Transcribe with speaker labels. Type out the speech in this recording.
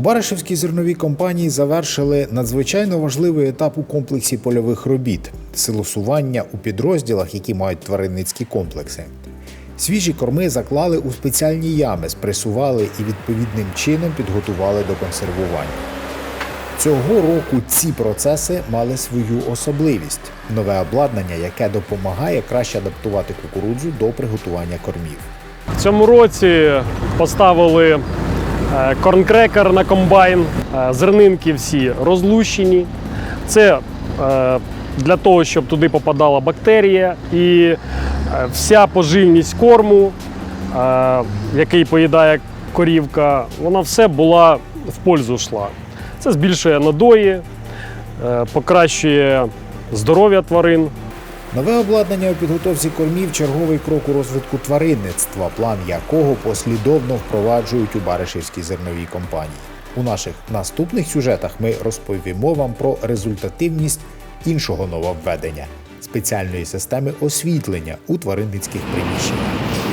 Speaker 1: Баришевській зерновій компанії завершили надзвичайно важливий етап у комплексі польових робіт силосування у підрозділах, які мають тваринницькі комплекси. Свіжі корми заклали у спеціальні ями, спресували і відповідним чином підготували до консервування. Цього року ці процеси мали свою особливість нове обладнання, яке допомагає краще адаптувати кукурудзу до приготування кормів.
Speaker 2: В цьому році поставили корнкрекер на комбайн, е, зернинки всі розлущені. Це е, для того, щоб туди попадала бактерія і е, вся поживність корму, е, який поїдає корівка, вона все була в пользу йшла. Це збільшує надої, е, покращує здоров'я тварин,
Speaker 1: Нове обладнання у підготовці кормів черговий крок у розвитку тваринництва, план якого послідовно впроваджують у Баришівській зерновій компанії. У наших наступних сюжетах ми розповімо вам про результативність іншого нововведення спеціальної системи освітлення у тваринницьких приміщеннях.